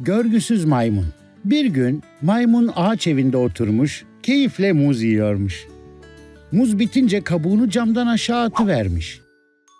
Görgüsüz maymun. Bir gün maymun ağaç evinde oturmuş, keyifle muz yiyormuş. Muz bitince kabuğunu camdan aşağı atıvermiş.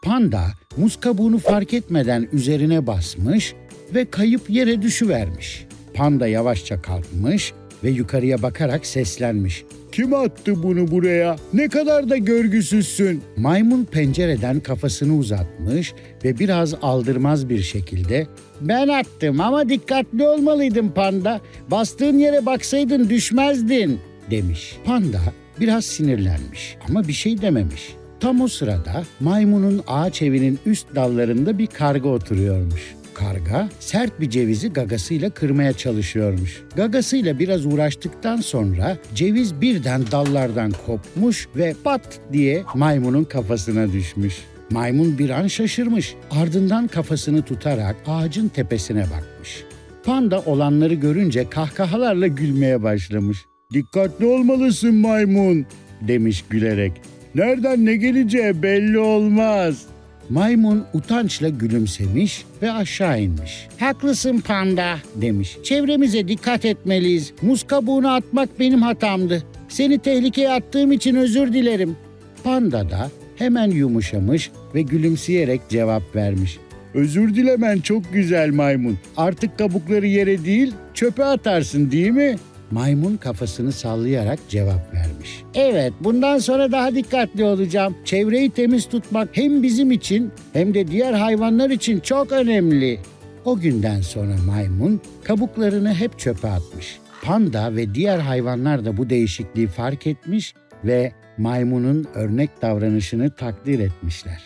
Panda muz kabuğunu fark etmeden üzerine basmış ve kayıp yere düşüvermiş. Panda yavaşça kalkmış ve yukarıya bakarak seslenmiş. Kim attı bunu buraya? Ne kadar da görgüsüzsün. Maymun pencereden kafasını uzatmış ve biraz aldırmaz bir şekilde ben attım ama dikkatli olmalıydın panda. Bastığın yere baksaydın düşmezdin demiş. Panda biraz sinirlenmiş ama bir şey dememiş. Tam o sırada maymunun ağaç evinin üst dallarında bir karga oturuyormuş. Karga sert bir cevizi gagasıyla kırmaya çalışıyormuş. Gagasıyla biraz uğraştıktan sonra ceviz birden dallardan kopmuş ve pat diye maymunun kafasına düşmüş. Maymun bir an şaşırmış. Ardından kafasını tutarak ağacın tepesine bakmış. Panda olanları görünce kahkahalarla gülmeye başlamış. Dikkatli olmalısın maymun demiş gülerek. Nereden ne geleceği belli olmaz. Maymun utançla gülümsemiş ve aşağı inmiş. Haklısın panda demiş. Çevremize dikkat etmeliyiz. Muz kabuğunu atmak benim hatamdı. Seni tehlikeye attığım için özür dilerim. Panda da hemen yumuşamış ve gülümseyerek cevap vermiş. Özür dilemen çok güzel maymun. Artık kabukları yere değil çöpe atarsın değil mi? Maymun kafasını sallayarak cevap vermiş. Evet, bundan sonra daha dikkatli olacağım. Çevreyi temiz tutmak hem bizim için hem de diğer hayvanlar için çok önemli. O günden sonra maymun kabuklarını hep çöpe atmış. Panda ve diğer hayvanlar da bu değişikliği fark etmiş ve maymunun örnek davranışını takdir etmişler.